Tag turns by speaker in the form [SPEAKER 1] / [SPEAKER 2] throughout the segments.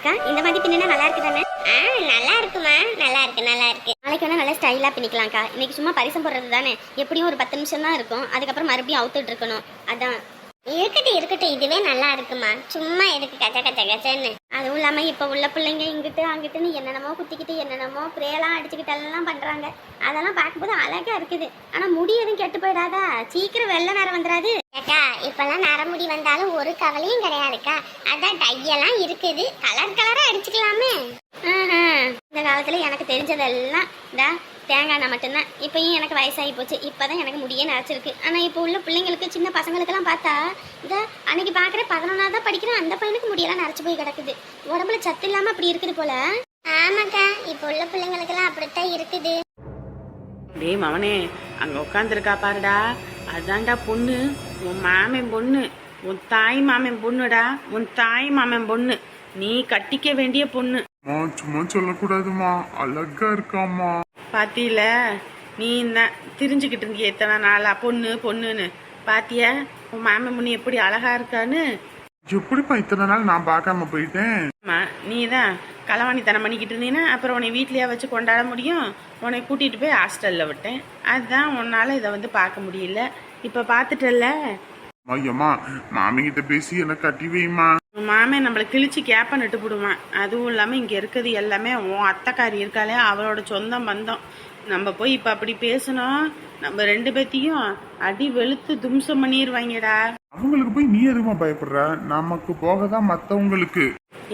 [SPEAKER 1] அக்கா இந்த மாதிரி பின்னா நல்லா இருக்கு தானே ஆ நல்லா இருக்குமா? நல்லா இருக்கு நல்லா இருக்கு. நாளைக்கு வேணா நல்லா ஸ்டைலா பின்னிக்கலாம்க்கா. இன்னைக்கு சும்மா பரிசம் போடுறது தானே எப்படியும் ஒரு பத்து நிமிஷம் தான் இருக்கும். அதுக்கப்புறம் மறுபடியும் அவுத்துட்டு இருக்கணும். அதான். இருக்கட்டும் இருக்கட்டும். இதுவே நல்லா இருக்குமா? சும்மா எதுக்கு கச்ச கச்ச கச்சன்னு அதுவும் இல்லாம இப்ப உள்ள பிள்ளைங்க இங்கிட்டு அங்கிட்டுன்னு என்னென்னமோ குத்திக்கிட்டு என்னென்னமோ ப்ரேலாம் அடிச்சுக்கிட்டு எல்லாம் பண்றாங்க. அதெல்லாம் பார்க்கும்போது அழகா இருக்குது. ஆனா முடி எதுவும் கெட்டு போயிடாதா? சீக்கிரம் வெள்ள நேரம் வந்துடாது.
[SPEAKER 2] அக்கா இப்பெல்லாம் நரமுடி வந்தாலும் ஒரு கவலையும் கிடையாதுக்கா. அதான் டையெல்லாம் இருக்குது. கலர் கலரா அடிச்சுக்கலாமே.
[SPEAKER 1] இந்த காலத்துல எனக்கு தெரிஞ்சதெல்லாம் இந்த தேங்காய் எண்ணெய் மட்டும்தான். இப்பயும் எனக்கு வயசாகி போச்சு. இப்பதான் எனக்கு முடியே நினைச்சிருக்கு. ஆனா இப்போ உள்ள பிள்ளைங்களுக்கு சின்ன பசங்களுக்கெல்லாம் பார்த்தா இந்த அன்னைக்கு பாக்குற பதினொன்னாவது படிக்கிற அந்த பையனுக்கு முடியெல்லாம் நரைச்சு போய் கிடக்குது. உடம்புல சத்து இல்லாம அப்படி இருக்குது போல.
[SPEAKER 2] ஆமாக்கா இப்போ உள்ள பிள்ளைங்களுக்கெல்லாம் அப்படித்தான் இருக்குது.
[SPEAKER 3] டேய் மவனே அங்க உட்காந்துருக்கா பாருடா. அதான்டா பொண்ணு. உன் மாமன் பொண்ணு. உன் தாய் மாமன் பொண்ணுடா. உன் தாய் மாமன் பொண்ணு. நீ கட்டிக்க வேண்டிய பொண்ணு.
[SPEAKER 4] சும்மா சொல்லக்கூடாதுமா. அழகா இருக்காம்மா.
[SPEAKER 3] பாத்தியில நீ என்ன தெரிஞ்சுக்கிட்டு இருந்திய எத்தனை நாளா? பொண்ணு பொண்ணுன்னு. பாத்தியா? உன் மாமன் பொண்ணு எப்படி அழகா இருக்கான்னு?
[SPEAKER 4] எப்படிப்பா இத்தனை நாள் நான் பார்க்காம போயிட்டேன்?
[SPEAKER 3] ஆமா நீ தான் களவாணித்தனம் பண்ணிக்கிட்டு இருந்தீங்கன்னா அப்புறம் உன்னை வீட்லயே வச்சு கொண்டாட முடியும்? உன்னை கூட்டிட்டு போய் ஹாஸ்டல்ல விட்டேன். அதுதான் உன்னால இதை வந்து பார்க்க முடியல. இப்ப பார்த்துட்டல்ல?
[SPEAKER 4] ஐயம்மா மாமி கிட்ட பேசி எனக்கு கட்டி வைமா
[SPEAKER 3] மாமன் நம்மளை கிழிச்சு கேப்ப நட்டு போடுவான். அதுவும் இல்லாம இங்க இருக்கிறது எல்லாமே உன் அத்தைக்காரி இருக்காளே அவளோட சொந்தம் பந்தம். நம்ம போய் இப்ப அப்படி பேசணும் நம்ம ரெண்டு பேத்தையும் அடி வெளுத்து தும்சம் பண்ணிடுவாங்கடா
[SPEAKER 4] அவங்களுக்கு போய் நீ எதுவுமா பயப்படுற? நமக்கு போக தான் மத்தவங்களுக்கு.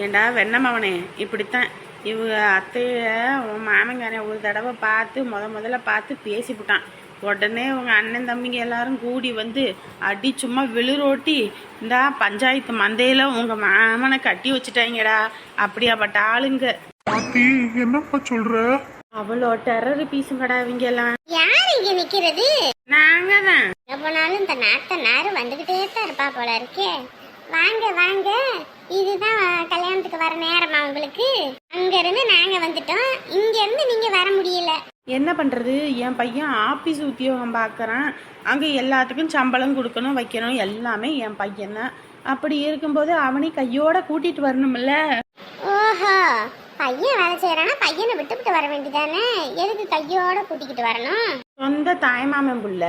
[SPEAKER 3] ஏண்டா வெண்ணமாவனே இப்படித்தான். இவங்க அத்தைய உன் மாமங்காரன் ஒரு தடவை பார்த்து முத முதல்ல பார்த்து பேசிவிட்டான் உடனே உங்க அண்ணன் தம்பிங்க எல்லாரும் கூடி வந்து அடி சும்மா வெளிரோட்டி இந்தா பஞ்சாயத்து மந்தையில உங்க மாமனை கட்டி வச்சுட்டாங்கடா. அப்படியாப்பட்ட ஆளுங்க.
[SPEAKER 4] பாத்தி என்னப்பா சொல்ற?
[SPEAKER 3] அவ்வளோ டெரர் பீஸுங்கடா இவங்க எல்லாம்
[SPEAKER 2] யார் இங்க நிக்கிறது?
[SPEAKER 3] நாங்க தான்
[SPEAKER 2] போனாலும் இந்த நாத்த நாரு வந்துகிட்டே தான் இருப்பா போல இருக்கே. வாங்க வாங்க. இதுதான் கல்யாணத்துக்கு வர நேரமா உங்களுக்கு? அங்க இருந்து நாங்க வந்துட்டோம். இங்க இருந்து நீங்க வர முடியல.
[SPEAKER 3] என்ன பண்றது? என் பையன் ஆபீஸ் உத்தியோகம் பார்க்கறான். அங்க எல்லாத்துக்கும் சம்பளம் கொடுக்கணும் வைக்கணும். எல்லாமே என் பையன் தான். அப்படி இருக்கும்போது அவனை கையோட கூட்டிட்டு வரணும்ல?
[SPEAKER 2] ஓஹோ. பையன் வேலை செய்யறானா பையனை விட்டுவிட்டு வர வேண்டியதானே? எதுக்கு கையோட கூட்டிக்கிட்டு வரணும்?
[SPEAKER 3] சொந்த தாய்மாமன் புள்ள.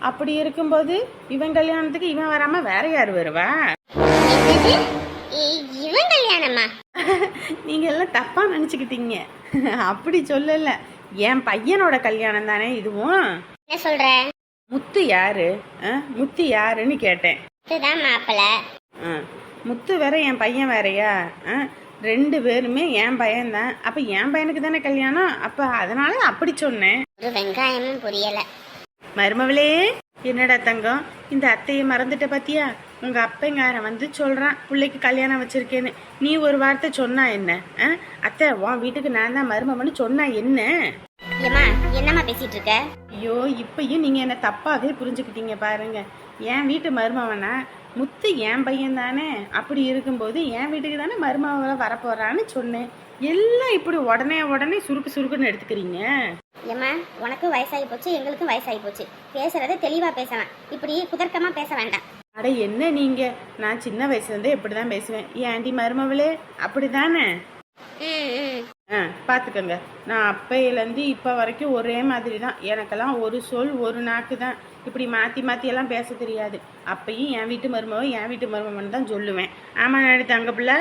[SPEAKER 3] அப்படி இருக்கும்போது இவன் கல்யாணத்துக்கு இவன் வராம வேற யார் வருவா?
[SPEAKER 2] இவன் கல்யாணமா?
[SPEAKER 3] நீங்க எல்லாம் தப்பா நினைச்சுக்கிட்டீங்க. அப்படி சொல்லல. என் பையனோட கல்யாணம் தானே இதுவும்?
[SPEAKER 2] என்ன சொல்ற?
[SPEAKER 3] முத்து யாரு? முத்து யாருன்னு கேட்டேன்.
[SPEAKER 2] இதுதான் மாப்பிள்ளை
[SPEAKER 3] முத்து வேற என் பையன் வேறயா? ரெண்டு பேருமே என் பையன்தான். அப்ப என் பையனுக்கு தானே கல்யாணம்? அப்ப அதனால அப்படி சொன்னேன்.
[SPEAKER 2] ஒரு வெங்காயமும் புரியல.
[SPEAKER 3] மருமவளே என்னடா தங்கம்? இந்த அத்தையை மறந்துட்ட பாத்தியா? உங்க அப்பங்காரன் வந்து சொல்றான் பிள்ளைக்கு கல்யாணம் வச்சிருக்கேன்னு. நீ ஒரு வார்த்தை சொன்னா என்ன? அத்தை உன் வீட்டுக்கு நான் தான் மருமவன்னு சொன்னா என்ன?
[SPEAKER 1] ஏமா என்னம்மா பேசிட்டு இருக்க
[SPEAKER 3] ஐயோ இப்பயும் நீங்க என்ன தப்பாவே புரிஞ்சுக்கிட்டீங்க பாருங்க. என் வீட்டு மருமவனா முத்து என் பையன் தானே அப்படி இருக்கும்போது என் வீட்டுக்கு தானே மருமவ வரப்போறான்னு சொன்னேன். எல்லாம் இப்படி உடனே உடனே சுருக்கு சுருக்குன்னு எடுத்துக்கிறீங்க?
[SPEAKER 1] ஏம்மா உனக்கும் வயசாகி போச்சு எங்களுக்கும் வயசாகி போச்சு. பேசுறத தெளிவா பேசலாம். இப்படி குதர்க்கமா பேச வேண்டாம்.
[SPEAKER 3] அட என்ன நீங்க? நான் சின்ன வயசுல இருந்தே இப்படிதான் பேசுவேன். ஏன்டி மருமவளே அப்படிதானே? ஆ பார்த்துக்கோங்க நான் அப்பையிலேருந்து இப்போ வரைக்கும் ஒரே மாதிரி தான் எனக்கெல்லாம் ஒரு சொல் ஒரு நாக்கு தான் இப்படி மாற்றி மாற்றி எல்லாம் பேச தெரியாது. அப்பயும் என் வீட்டு மருமவ என் வீட்டு மருமவன் தான் சொல்லுவேன். ஆமாம் நாடு தங்க பிள்ளை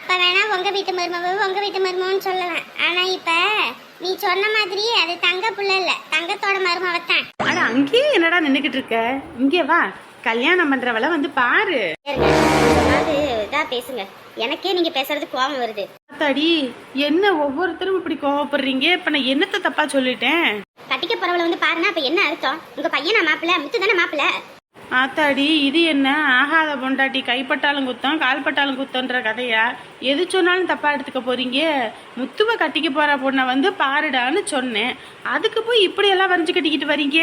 [SPEAKER 2] அப்ப வேணா உங்க வீட்டு மருமவ உங்க வீட்டு மருமவன்னு சொல்லலாம். ஆனா இப்ப நீ சொன்ன மாதிரி அது தங்க புள்ள இல்ல. தங்கத்தோட மருமவ தான்
[SPEAKER 3] அட அங்கேயே என்னடா நின்றுக்கிட்டு இருக்க? இங்கே வா. கல்யாணம் பண்ணுறவள வந்து பாரு.
[SPEAKER 1] இதா பேசுங்க. எனக்கே நீங்க பேசுறது கோபம் வருது.
[SPEAKER 3] ஆத்தாடி என்ன ஒவ்வொருத்தரும் இப்படி கோவப்படுறீங்க? இப்போ நான் என்னத்தை தப்பா சொல்லிட்டேன்?
[SPEAKER 1] கட்டிக்க போறவள வந்து பாருன்னா அப்ப என்ன அர்த்தம்? உங்க பையனா மாப்பிள்ள முத்து தானே மாப்பிள்ள
[SPEAKER 3] ஆத்தாடி இது என்ன? ஆகாத பொண்டாட்டி கைப்பட்டாலும் குத்தம் கால்பட்டாலும் குத்தம்ன்ற கதையா? எது சொன்னாலும் தப்பா எடுத்துக்க போறீங்க? முத்துவ கட்டிக்க போற பொண்ணை வந்து பாருடான்னு சொன்னேன். அதுக்கு போய் இப்படி எல்லாம் வரைஞ்சு கட்டிக்கிட்டு வரீங்க?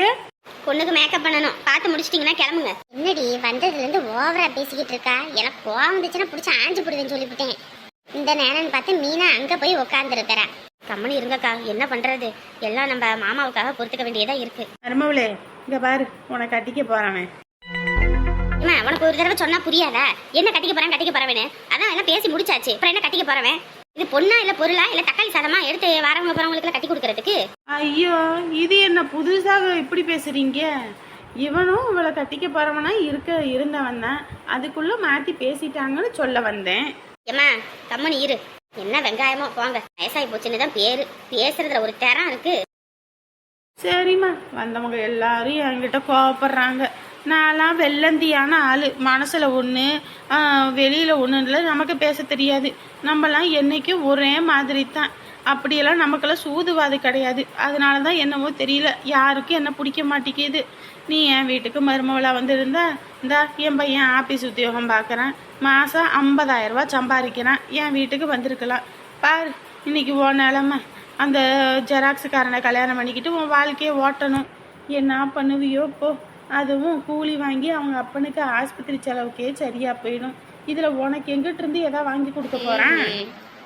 [SPEAKER 1] பொண்ணுக்கு மேக்கப் பண்ணணும். பார்த்து முடிச்சிட்டீங்கன்னா கிளம்புங்க.
[SPEAKER 2] என்னடி வந்ததுல இருந்து ஓவரா பேசிக்கிட்டு இருக்கா? எனக்கு கோவம் வந்துச்சுன்னா பிடிச்சி ஆஞ்சு போடுவேன்னு சொல்லிவிட்டேன். இந்த நேரம்னு பார்த்து மீனா அங்க போய் உட்கார்ந்து இருக்கிறா
[SPEAKER 1] கம்மனு இருங்கக்கா. என்ன பண்றது? எல்லாம் நம்ம மாமாவுக்காக பொறுத்துக்க வேண்டியதா இருக்கு.
[SPEAKER 3] மருமவளே இங்க பாரு. உன்னை கட்டிக்க போறானே
[SPEAKER 1] ஏமா உனக்கு ஒரு தடவை சொன்னா புரியாதா? என்ன கட்டிக்க போறேன் கட்டிக்க போறவேன்னு அதான் எல்லாம் பேசி முடிச்சாச்சு. அப்புறம் என்ன கட்டிக்க போறவன்? இது பொண்ணா இல்ல பொருளா? இல்ல தக்காளி சாதமா எடுத்து வரவங்க போறவங்களுக்கு கட்டி கொடுக்கறதுக்கு?
[SPEAKER 3] ஐயோ இது என்ன புதுசாக இப்படி பேசுறீங்க? இவனும் இவளை கட்டிக்க போறவனா இருக்க இருந்தவன் தான். அதுக்குள்ள மாத்தி பேசிட்டாங்கன்னு சொல்ல வந்தேன்.
[SPEAKER 1] ஏமா கம்மனி இரு. என்ன வெங்காயமோ போங்க. வயசாகி போச்சுன்னு தான் பேரு பேசுறதுல ஒரு தரம் இருக்கு.
[SPEAKER 3] சரிம்மா. வந்தவங்க எல்லாரும் என்கிட்ட கோவப்படுறாங்க. நான்லாம் வெள்ளந்தியான ஆள். மனசில் ஒன்று வெளியில் ஒன்றுல நமக்கு பேச தெரியாது. நம்மலாம் என்னைக்கும் ஒரே மாதிரி தான் அப்படியெல்லாம் நமக்கெல்லாம் சூதுவாது கிடையாது. அதனால தான் என்னவோ தெரியல. யாருக்கும் என்ன பிடிக்க மாட்டேங்குது. நீ என் வீட்டுக்கு மருமவளாக வந்திருந்தா இந்தா என் பையன் ஆஃபீஸ் உத்தியோகம் பார்க்குறேன் மாதம் ஐம்பதாயிரம் ரூபா சம்பாதிக்கிறான். என் வீட்டுக்கு வந்திருக்கலாம். பார் இன்னைக்கு ஓ நிலமை. அந்த ஜெராக்ஸுக்காரனை கல்யாணம் பண்ணிக்கிட்டு உன் வாழ்க்கையை ஓட்டணும். என்ன பண்ணுவியோ போ. அதுவும் கூலி வாங்கி அவங்க அப்பனுக்கு ஆஸ்பத்திரி செலவுக்கே சரியா போயிடும். இதுல உனக்கு எங்கிட்ட இருந்து வாங்கி கொடுக்க போறான்?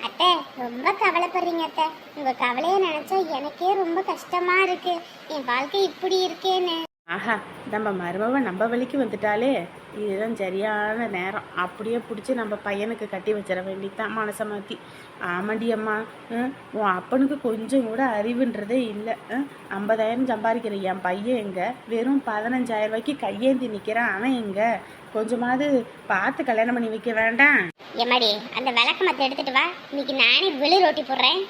[SPEAKER 2] அத்தை ரொம்ப கவலைப்படுறீங்க அத்தை. உங்க கவலையை நினைச்சா எனக்கே ரொம்ப கஷ்டமா இருக்கு. என் வாழ்க்கை இப்படி இருக்கேன்னு.
[SPEAKER 3] ஆஹா நம்ம மருமவன் நம்ம வழிக்கு வந்துட்டாலே இதுதான் சரியான நேரம். அப்படியே பிடிச்சி நம்ம பையனுக்கு கட்டி வச்சிட வேண்டியதான் மனசை மாற்றி ஆமாண்டி அம்மா உன் அப்பனுக்கு கொஞ்சம் கூட அறிவுன்றதே இல்லை. ஐம்பதாயிரம் சம்பாதிக்கிற என் பையன் எங்க? வெறும் பதினஞ்சாயிரம் ரூபாய்க்கு கையேந்தி நிற்கிறான் அவன் எங்க? கொஞ்சமாவது பார்த்து கல்யாணம் பண்ணி வைக்க வேண்டாம்.
[SPEAKER 2] எம்மாடி அந்த விளக்கு மத்த எடுத்துட்டு வா. இன்னைக்கு நானே வெளி ரோட்டி போடுறேன்.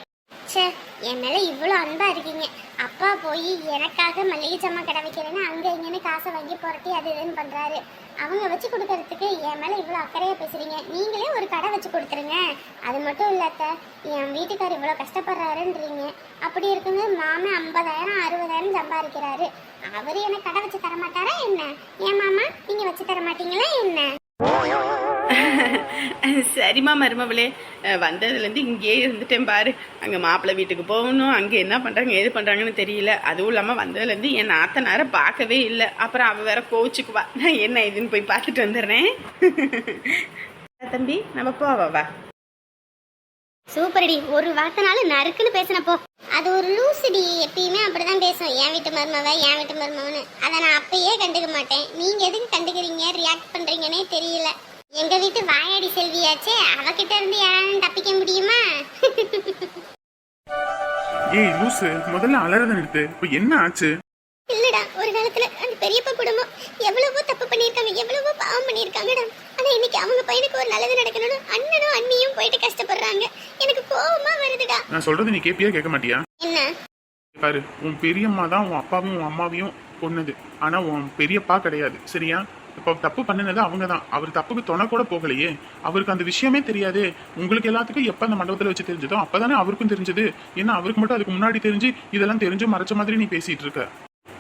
[SPEAKER 2] ச்சே என் மேல இவ்வளோ அன்பா இருக்கீங்க. அப்பா போய் எனக்காக மளிகை சாமான் கடை வைக்கிறேன்னு அங்கே இங்கேன்னு காசை வாங்கி புரட்டி அது இதுன்னு பண்ணுறாரு அவங்க வச்சு கொடுக்கறதுக்கு என் மேலே இவ்வளோ அக்கறையாக பேசுகிறீங்க நீங்களே ஒரு கடை வச்சு கொடுத்துருங்க. அது மட்டும் இல்லாத என் வீட்டுக்கார் இவ்வளோ கஷ்டப்படுறாருன்றீங்க. அப்படி இருக்குங்க மாமா ஐம்பதாயிரம் அறுபதாயிரம் சம்பாதிக்கிறாரு. அவர் எனக்கு கடை வச்சு தர மாட்டாரா என்ன? ஏன் மாமா நீங்கள் வச்சு தர மாட்டீங்களா என்ன?
[SPEAKER 3] சரிம்மா மருமவளே. வந்ததுலேருந்து இங்கேயே இருந்துட்டேன் பாரு. அங்கே மாப்பிள்ளை வீட்டுக்கு போகணும். அங்கே என்ன பண்ணுறாங்க ஏது பண்ணுறாங்கன்னு தெரியல. அதுவும் இல்லாமல் வந்ததுலேருந்து என் நாத்தனாரை பார்க்கவே இல்லை. அப்புறம் அவள் வேற கோச்சுக்குவா நான் என்ன இதுன்னு போய் பார்த்துட்டு வந்துடுறேன். தம்பி நம்ம போவா வா.
[SPEAKER 1] சூப்பர்டி. ஒரு வார்த்தைனாலும் நறுக்குன்னு பேசினப்போ
[SPEAKER 2] அது ஒரு லூசுடி. எப்பயுமே அப்படிதான் பேசும். என் வீட்டு மருமவ என் வீட்டு மருமவனு அதை நான் அப்பயே கண்டுக்க மாட்டேன். நீங்க எதுக்கு கண்டுக்கிறீங்க? ரியாக்ட் பண்றீங்கன்னே தெரியல. எங்க வீட்டு வாயாடி செல்வியாச்சே அவகிட்ட இருந்து யாராலும் தப்பிக்க முடியுமா?
[SPEAKER 4] ஏய் லூசு முதல்ல அலறத நிறுத்து. இப்போ என்ன ஆச்சு?
[SPEAKER 2] இல்லடா ஒரு காலத்துல அந்த பெரியப்பா குடும்பம் எவ்வளவோ தப்பு பண்ணியிருக்காங்க எவ்வளவோ பாவம் பண்ணியிருக்காங்கடா. ஆனா இன்னைக்கு அவங்க பையனுக்கு ஒரு நல்லது நடக்கணும்னு அண்ணனும் அண்ணியும் போயிட்டு கஷ்டப்படுறாங்க. எனக்கு கோவமா வருதுடா.
[SPEAKER 4] நான் சொல்றது நீ கேப்பியா கேட்க மாட்டியா?
[SPEAKER 2] என்ன?
[SPEAKER 4] பாரு உன் பெரியம்மா தான் உன் அப்பாவையும் உன் அம்மாவையும் கொன்னது. ஆனா உன் பெரியப்பா கிடையாது. சரியா? இப்போ தப்பு பண்ணினது அவங்க தான் அவர் தப்புக்கு துணை கூட போகலையே. அவருக்கு அந்த விஷயமே தெரியாது. உங்களுக்கு எல்லாத்துக்கும் எப்போ அந்த மண்டபத்தில் வச்சு தெரிஞ்சதோ அப்பதானே அவருக்கும் தெரிஞ்சது. ஏன்னா அவருக்கு மட்டும் அதுக்கு முன்னாடி தெரிஞ்சு இதெல்லாம் தெரிஞ்சு மறைச்ச மாதிரி நீ பேசிகிட்டு இருக்க.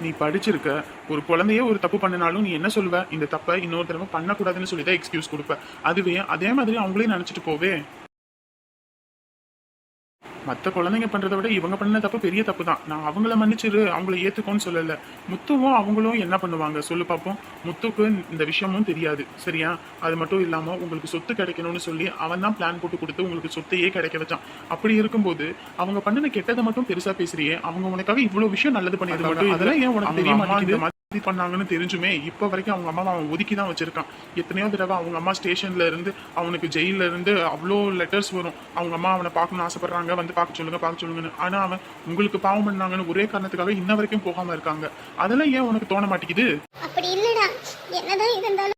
[SPEAKER 4] நீ படிச்சிருக்க. ஒரு குழந்தையே ஒரு தப்பு பண்ணினாலும் நீ என்ன சொல்லுவ? இந்த தப்பை இன்னொரு தடவை பண்ணக்கூடாதுன்னு சொல்லி தான் எக்ஸ்கியூஸ் கொடுப்ப. அதுவே அதே மாதிரி அவங்களே நினச்சிட்டு போவே. மற்ற குழந்தைங்க பண்றதை விட இவங்க பண்ண தப்பு பெரிய தப்பு தான் நான் அவங்கள மன்னிச்சிரு அவங்கள ஏத்துக்கோன்னு சொல்லல. முத்துவும் அவங்களும் என்ன பண்ணுவாங்க? சொல்லு பார்ப்போம் முத்துக்கு இந்த விஷயமும் தெரியாது. சரியா? அது மட்டும் இல்லாம உங்களுக்கு சொத்து கிடைக்கணும்னு சொல்லி அவன் தான் பிளான் போட்டு கொடுத்து உங்களுக்கு சொத்தையே கிடைக்க வச்சான். அப்படி இருக்கும்போது அவங்க பண்ணின கெட்டதை மட்டும் பெருசா பேசுறியே அவங்க உனக்காக இவ்வளவு விஷயம் நல்லது பண்ணிருக்காங்க அதெல்லாம் ஏன் உனக்கு தெரிய மாட்டேங்குது? மாதிரி பண்ணாங்கன்னு தெரிஞ்சுமே இப்போ வரைக்கும் அவங்க அம்மா அவன் ஒதுக்கி தான் வச்சிருக்கான். எத்தனையோ தடவை அவங்க அம்மா ஸ்டேஷன்ல இருந்து அவனுக்கு ஜெயில இருந்து அவ்வளோ லெட்டர்ஸ் வரும். அவங்க அம்மா அவனை பார்க்கணும்னு ஆசைப்படுறாங்க வந்து பார்க்க சொல்லுங்க பார்க்க சொல்லுங்கன்னு. ஆனா அவன் உங்களுக்கு பாவம் பண்ணாங்கன்னு ஒரே காரணத்துக்காக இன்ன வரைக்கும் போகாம இருக்காங்க. அதெல்லாம் ஏன் உனக்கு தோண மாட்டேங்குது?
[SPEAKER 2] அப்படி இல்லடா. என்னதான் இருந்தாலும்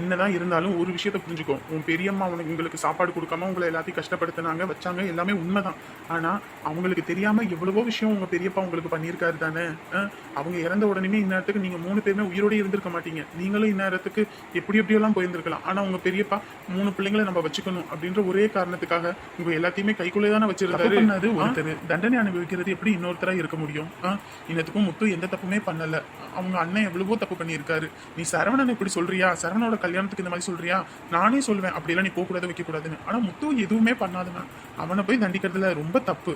[SPEAKER 4] என்னதான் இருந்தாலும் ஒரு விஷயத்த புரிஞ்சுக்கோ. உன் பெரியம்மா உனக்கு உங்களுக்கு சாப்பாடு கொடுக்காம உங்களை எல்லாத்தையும் கஷ்டப்படுத்தினாங்க வச்சாங்க எல்லாமே உண்மைதான். ஆனா அவங்களுக்கு தெரியாம எவ்வளவோ விஷயம் உங்க பெரியப்பா உங்களுக்கு பண்ணியிருக்காரு தானே? அவங்க இறந்த உடனே இந்நேரத்துக்கு நீங்க மூணு பேருமே உயிரோட இருந்திருக்க மாட்டீங்க. நீங்களும் இந்நேரத்துக்கு எப்படி எப்படியெல்லாம் போயிருந்திருக்கலாம். ஆனா உங்க பெரியப்பா மூணு பிள்ளைங்களை நம்ம வச்சுக்கணும் அப்படின்ற ஒரே காரணத்துக்காக உங்க எல்லாத்தையுமே கைக்குள்ளே தானே வச்சிருந்தாரு பண்ணது ஒருத்தர் தண்டனை அனுபவிக்கிறது எப்படி இன்னொருத்தரா இருக்க முடியும்? இன்னத்துக்கும் முத்து எந்த தப்புமே பண்ணல. அவங்க அண்ணன் எவ்வளவோ தப்பு பண்ணியிருக்காரு. நீ சரவணன் இப்படி சொல்றியா? சரவணோட கல்யாணத்துக்கு இந்த மாதிரி சொல்றியா? நானே சொல்லுவேன் அப்படிலாம் நீ போக கூடாது வைக்க கூடாதுன்னு ஆனா முத்து எதுவுமே பண்ணாதுன்னா அவனை போய் தண்டிக்கிறதுல ரொம்ப தப்பு.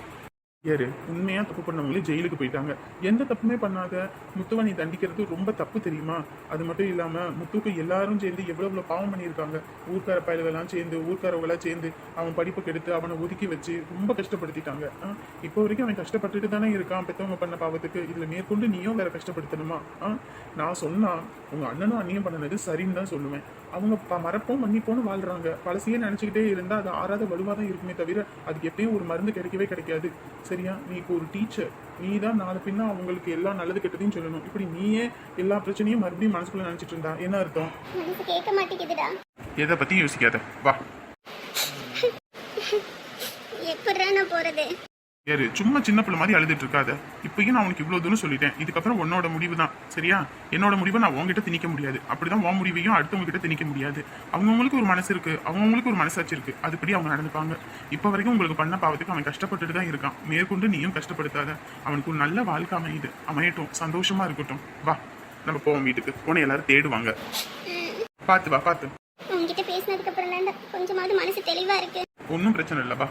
[SPEAKER 4] யாரு உண்மையா தப்பு பண்ணவங்களே ஜெயிலுக்கு போயிட்டாங்க. எந்த தப்புமே பண்ணாத முத்துவை நீ தண்டிக்கிறது ரொம்ப தப்பு தெரியுமா? அது மட்டும் இல்லாம முத்துக்கு எல்லாரும் சேர்ந்து எவ்வளவு எவ்வளவு பாவம் பண்ணியிருக்காங்க. ஊர்க்கார பயல்கள்லாம் சேர்ந்து ஊர்க்காரவங்களாம் சேர்ந்து அவன் படிப்பு கெடுத்து அவனை ஒதுக்கி வச்சு ரொம்ப கஷ்டப்படுத்திட்டாங்க. ஆ? இப்போ வரைக்கும் அவன் கஷ்டப்பட்டுட்டு தானே இருக்கான் பெத்தவங்க பண்ண பாவத்துக்கு. இதுல மேற்கொண்டு நீயும் வேற கஷ்டப்படுத்தணுமா? ஆ? நான் சொன்னா உங்க அண்ணனும் அண்ணியும் பண்ணது சரின்னு தான் சொல்லுவேன். அவங்க ப- மறப்போம் மன்னிப்போன்னு வாழ்றாங்க. பழசையே நினைச்சுக்கிட்டே இருந்தா அது ஆறாத வலுவா தான் இருக்குமே தவிர அதுக்கு எப்பயும் ஒரு மருந்து கிடைக்கவே கிடைக்காது. சரியா? நீ இப்போ ஒரு டீச்சர் நீ தான் நாலு பின்ன அவங்களுக்கு எல்லாம் நல்லது கெட்டதையும் சொல்லணும். இப்படி நீயே எல்லா பிரச்சனையும் மறுபடியும் மனசுக்குள்ள நினைச்சிட்டு இருந்தா என்ன அர்த்தம்?
[SPEAKER 2] கேட்க மாட்டேங்குதுடா.
[SPEAKER 4] எதை பத்தி யோசிக்காத. வா.
[SPEAKER 2] எப்படிடா நான் போறது?
[SPEAKER 4] யாரு சும்மா சின்ன பிள்ளை மாதிரி அழுதுட்டு இருக்காத இப்பயும் நான் உனக்கு இவ்வளவு தூரம் சொல்லிட்டேன். இதுக்கப்புறம் உன்னோட முடிவு தான். சரியா? என்னோட முடிவை நான் உன்கிட்ட திணிக்க முடியாது. அப்படிதான் உன் முடிவையும் அடுத்தவங்க கிட்ட திணிக்க முடியாது. அவங்கவுங்களுக்கு ஒரு மனசு இருக்கு. அவங்கவுங்களுக்கு ஒரு மனசாட்சி இருக்கு. அதுபடி அவங்க நடந்துப்பாங்க. இப்போ வரைக்கும் உங்களுக்கு பண்ண பாவத்துக்கு அவன் கஷ்டப்பட்டுட்டு தான் இருக்கான். மேற்கொண்டு நீயும் கஷ்டப்படுத்தாத. அவனுக்கு ஒரு நல்ல வாழ்க்கை அமையுது. அமையட்டும். சந்தோஷமா இருக்கட்டும். வா. நம்ம போவோம் வீட்டுக்கு. உன்னை எல்லாரும் தேடுவாங்க. பார்த்து வா பார்த்து
[SPEAKER 2] உங்ககிட்ட பேசினதுக்கு அப்புறம் தான்டா கொஞ்சமாவது மனசு தெளிவா இருக்கு.
[SPEAKER 4] ஒன்றும் பிரச்சனை இல்லை.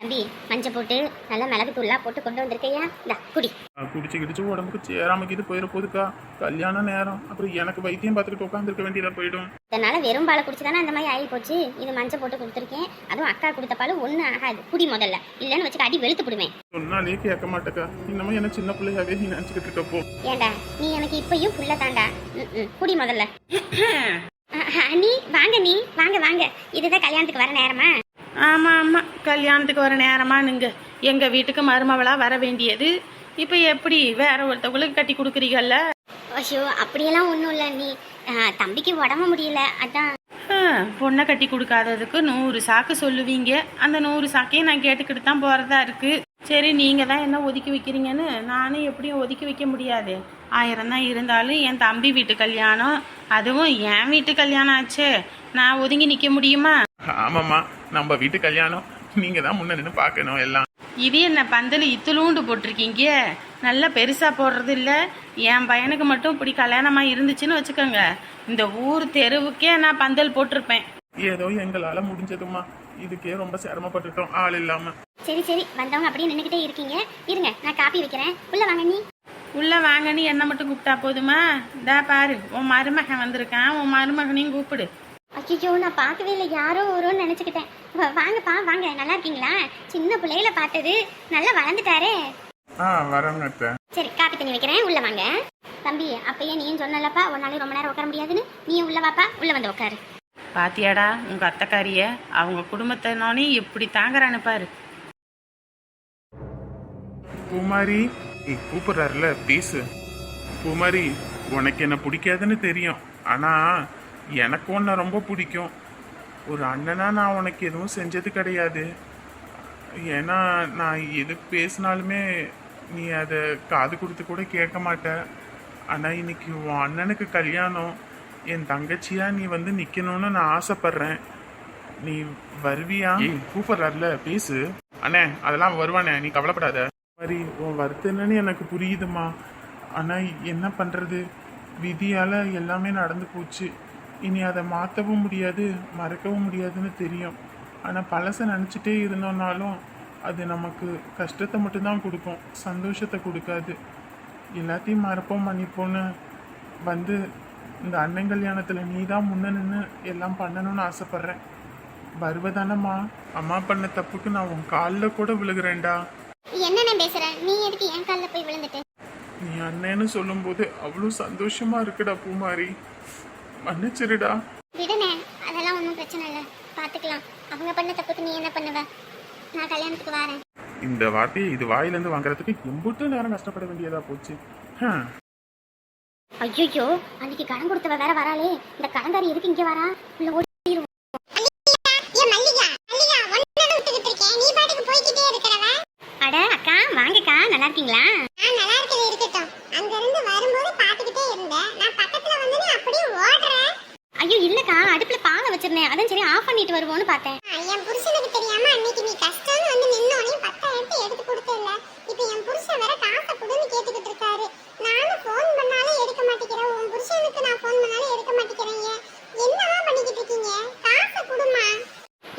[SPEAKER 1] தம்பி மஞ்சள் போட்டு நல்லா மிளகு தூள்லாம் போட்டு கொண்டு வந்திருக்கையா? இந்த குடி.
[SPEAKER 4] குடிச்சு கிடிச்சு உடம்புக்கு சேராமக்கு இது போயிட போதுக்கா கல்யாண நேரம். அப்புறம் எனக்கு வைத்தியம் பார்த்துக்கிட்டு உட்காந்துருக்க வேண்டியதா போயிடும்.
[SPEAKER 1] இதனால வெறும் பாலை குடிச்சுதானே அந்த மாதிரி ஆகி போச்சு இது மஞ்சள் போட்டு கொடுத்துருக்கேன். அதுவும் அக்கா கொடுத்த பால் ஒன்றும் ஆகாது. குடி முதல்ல. இல்லைன்னு வச்சுக்க அடி வெளுத்து போடுவேன்.
[SPEAKER 4] சொன்னாலே கேட்க மாட்டேக்கா. இன்னமும் என்ன சின்ன பிள்ளையாவே நீ நினச்சிக்கிட்டு இருக்கப்போ
[SPEAKER 1] ஏண்டா நீ எனக்கு இப்பயும் புள்ள தாண்டா. குடி முதல்ல. நீ வாங்க நீ வாங்க வாங்க. இதுதான் கல்யாணத்துக்கு வர நேரமா?
[SPEAKER 3] ஆமாம் ஆமாம் கல்யாணத்துக்கு வர நேரமா நீங்க எங்கள் வீட்டுக்கு மருமவளாக வர வேண்டியது. இப்போ எப்படி வேற ஒருத்தவங்களுக்கு கட்டி கொடுக்குறீங்கல்ல?
[SPEAKER 1] ஐயோ அப்படியெல்லாம் ஒன்றும் இல்லை நீ. தம்பிக்கு உடம்பு முடியல அதான்.
[SPEAKER 3] பொண்ணை கட்டி கொடுக்காததுக்கு நூறு சாக்கு சொல்லுவீங்க. அந்த நூறு சாக்கையும் நான் கேட்டுக்கிட்டு தான் போகிறதா இருக்கு. சரி நீங்கள் தான் என்ன ஒதுக்கி வைக்கிறீங்கன்னு நானும் எப்படியும் ஒதுக்கி வைக்க முடியாது. ஆயிரம் தான் இருந்தாலும் என் தம்பி வீட்டு கல்யாணம் அதுவும் என் வீட்டு கல்யாணம் ஆச்சே. நான் ஒதுங்கி நிற்க முடியுமா?
[SPEAKER 4] ஆமாம்மா. நம்ம வீட்டு கல்யாணம். நீங்க தான் முன்ன நின்று பார்க்கணும் எல்லாம்.
[SPEAKER 3] இது என்ன பந்தல் இத்துலூண்டு போட்டிருக்கீங்க? நல்லா பெருசா போடுறது இல்ல? என் பையனுக்கு மட்டும் இப்படி கல்யாணமா இருந்துச்சுன்னு வச்சுக்கோங்க. இந்த ஊர் தெருவுக்கே நான் பந்தல் போட்டிருப்பேன்.
[SPEAKER 4] ஏதோ எங்களால முடிஞ்சதுமா இதுக்கே ரொம்ப சிரமப்பட்டுட்டோம் ஆள் இல்லாம.
[SPEAKER 1] சரி சரி. வந்தவங்க அப்படியே நின்றுக்கிட்டே இருக்கீங்க. இருங்க நான் காப்பி வைக்கிறேன். உள்ள வாங்க நீ.
[SPEAKER 3] உள்ள வாங்கன்னு என்ன மட்டும் கூப்பிட்டா போதுமா? இந்தா பாரு. உன் மருமகன் வந்திருக்கான். உன் மருமகனையும் கூப்பிடு.
[SPEAKER 1] ஐயோ நான் பார்க்கவே இல்லை. யாரோ ஒருன்னு நினச்சிக்கிட்டேன். வாங்கப்பா வாங்க. நல்லா இருக்கீங்களா? சின்ன பிள்ளையில பார்த்தது. நல்லா வளர்ந்துட்டாரே.
[SPEAKER 4] ஆ அத்தை.
[SPEAKER 1] சரி காப்பி தண்ணி வைக்கிறேன். உள்ள வாங்க. தம்பி அப்பயே நீயும் சொன்னலப்பா உன்னாலே ரொம்ப நேரம் உட்கார முடியாதுன்னு. நீயும் உள்ள வாப்பா உள்ள வந்து உட்காரு.
[SPEAKER 3] பாத்தியாடா உங்க அத்தைக்காரிய. அவங்க குடும்பத்தினோனே எப்படி தாங்குறான்னு பாரு.
[SPEAKER 4] பூமாரி ஏய் கூப்பிடுறாருல பேசு. பூமாரி உனக்கு என்ன பிடிக்காதுன்னு தெரியும். ஆனா எனக்கு உன்னை ரொம்ப பிடிக்கும். ஒரு அண்ணனா நான் உனக்கு எதுவும் செஞ்சது கிடையாது. ஏன்னா நான் எது பேசினாலுமே நீ அதை காது கொடுத்து கூட கேட்க மாட்ட. ஆனா இன்னைக்கு உன் அண்ணனுக்கு கல்யாணம் என் தங்கச்சியா நீ வந்து நிக்கணும்னு நான் ஆசைப்படுறேன். நீ வருவியா? கூப்பிடுறாருல பேசு. அண்ணே அதெல்லாம் வருவானே நீ கவலைப்படாத. மாதிரி உன் வருத்தம் என்னன்னு எனக்கு புரியுதுமா ஆனா என்ன பண்றது? விதியால எல்லாமே நடந்து போச்சு. இனி அதை மாற்றவும் முடியாது மறக்கவும் முடியாதுன்னு தெரியும். ஆனா பழச நினச்சிட்டே இருந்தோம்னாலும் அது நமக்கு கஷ்டத்தை மட்டும்தான் கொடுக்கும் சந்தோஷத்தை கொடுக்காது. எல்லாத்தையும் மறப்போம் மன்னிப்போன்னு வந்து இந்த அண்ணன் கல்யாணத்துல நீ தான் முன்ன நின்று எல்லாம் பண்ணணும்னு ஆசைப்படுறேன். வருவதானம்மா? அம்மா பண்ண தப்புக்கு நான் உன் காலில் கூட விழுகிறேன்டா.
[SPEAKER 2] என்னென்ன பேசுற? நீ எதுக்கு என் காலில் போய் விழுந்துட்டு?
[SPEAKER 4] நீ அண்ணன்னு சொல்லும்போது அவ்வளோ சந்தோஷமா இருக்குடா பூமாரி. மன்னிச்சிருடா.
[SPEAKER 2] விடுனே அதெல்லாம் ஒன்றும் பிரச்சனை இல்லை. பார்த்துக்கலாம் அவங்க பண்ண தப்புக்கு நீ என்ன பண்ணுவ? நான் கல்யாணத்துக்கு வரேன்.
[SPEAKER 4] இந்த வார்த்தையை இது வாயிலேருந்து வாங்குறதுக்கு எம்புட்டு நேரம் கஷ்டப்பட வேண்டியதா போச்சு.
[SPEAKER 1] ஐயோ அன்னைக்கு கடன் கொடுத்தவ வேற வராளே. இந்த கடன்காரி எதுக்கு இங்க வரா? உள்ள ஓடி
[SPEAKER 2] ஏ மல்லிகா மல்லிகா ஒன்னு விட்டுக்கிட்டு இருக்கேன். நீ பாட்டுக்கு போய்கிட்டே இருக்கிறவ.
[SPEAKER 1] அட அக்கா வாங்கக்கா. நல்லா இருக்கீங்களா?
[SPEAKER 2] நான் நல்லா இருக்கிறது இருக்கட்டும். அங்க இருந்து வரும்போது பாத்துக்கிட்டே இருந்தேன். நான் பக்கத்துல வந்து அப்படியே ஓடுறேன்
[SPEAKER 1] ஐயோ இல்லக்கா அடுப்புல பாலை வச்சிருந்தேன். அதான் சரி ஆஃப் பண்ணிட்டு வருவோன்னு பார்த்தேன்.
[SPEAKER 2] என் புருஷனுக்கு தெரியாம அன்னைக்கு நீ கஷ்டம்னு வந்து நின்னோனே பத்தாயிரத்தை எடுத்து கொடுத்தல இப்ப என் புருஷன் வேற காசை கொடுன்னு கேட்டுக்கிட்டு இருக்காரு. நானும் ஃபோன் பண்ணாலும் எடுக்க மாட்டேங்கிறேன். உன் புருஷனுக்கு நான் ஃபோன் பண்ணாலும் எடுக்க மாட்டேங்கிறேன் என்னவா பண்ணிக்கிட்டு இருக்கீங்க? காசை கொடுமா.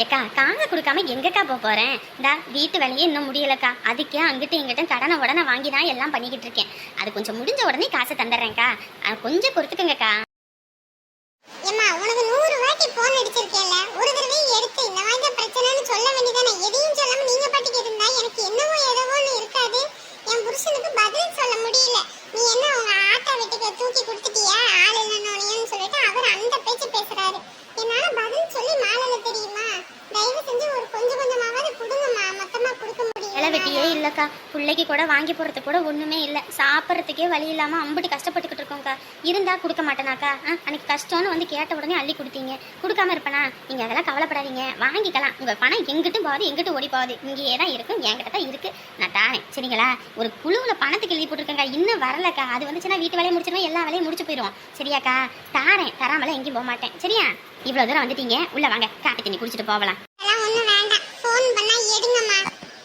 [SPEAKER 1] ஏக்கா காசை கொடுக்காம எங்கக்கா போக போறேன்? இந்தா வீட்டு வேலையே இன்னும் முடியலக்கா. அதுக்கே அங்கிட்டு இங்கிட்ட கடனை உடனே வாங்கி தான் எல்லாம் பண்ணிக்கிட்டு இருக்கேன். அது கொஞ்சம் முடிஞ்ச உடனே காசை தந்துடுறேன்க்கா. கொஞ்சம் பொறுத்துக்கங்கக்கா
[SPEAKER 2] ஏம்மா உனக்கு நூறு வாட்டி போன் அடிச்சிருக்கேன்ல ஒரு தடவை எடுத்து இந்த மாதிரி தான் பிரச்சனைன்னு சொல்ல வேண்டியதானே எதையும் சொல்லாம நீங்க பாட்டுக்கு இருந்தா எனக்கு என்னவோ ஏதோன்னு இருக்காது என் புருஷனுக்கு பதில் சொல்ல முடியல நீ என்ன உங்க ஆட்டா வீட்டுக்கு தூக்கி கொடுத்துட்டியா ஆள் இல்லைன்னு சொல்லிட்டு அவர் அந்த பேச்சு பேசுறாரு என்னால பதில் சொல்லி மாலல தெரியுமா தயவு செஞ்சு ஒரு கொஞ்சம் கொஞ்சமாவது கொடுங்கம்மா மொத்தமா கொடுக்க
[SPEAKER 1] இலை வெட்டியே இல்லைக்கா. பிள்ளைக்கு கூட வாங்கி போகிறதுக்கு கூட ஒன்றுமே இல்லை. சாப்பிட்றதுக்கே வழி இல்லாமல் அம்புட்டு கஷ்டப்பட்டுக்கிட்டு இருக்கோங்க்கா இருந்தா கொடுக்க மாட்டேனாக்கா. ஆ அன்னைக்கு கஷ்டம்னு வந்து கேட்ட உடனே அள்ளி கொடுத்தீங்க. கொடுக்காம இருப்பேனா? நீங்கள் அதெல்லாம் கவலைப்படாதீங்க. வாங்கிக்கலாம். உங்கள் பணம் எங்கிட்டும் போகாது எங்கிட்டும் ஓடி போகாது. இங்கேயே தான் இருக்கும் என்கிட்ட தான் இருக்குது நான் தாரேன். சரிங்களா? ஒரு குழுவில் பணத்துக்கு எழுதி போட்டிருக்கேங்க இன்னும் வரலக்கா. அது வந்துச்சுன்னா வீட்டு வேலையை முடிச்சிருவேன் எல்லா வேலையும் முடிச்சு போயிடுவோம். சரியாக்கா? தாரேன். தராமலாம் எங்கேயும் போக மாட்டேன். சரியா? இவ்வளோ தூரம் வந்துட்டீங்க. உள்ளே வாங்க. காப்பி தண்ணி குடிச்சிட்டு போகலாம்.
[SPEAKER 2] அதெல்லாம் ஒண்ணும் வேண்டாம். ஃபோன் பண்ணால் எடுங்கம்மா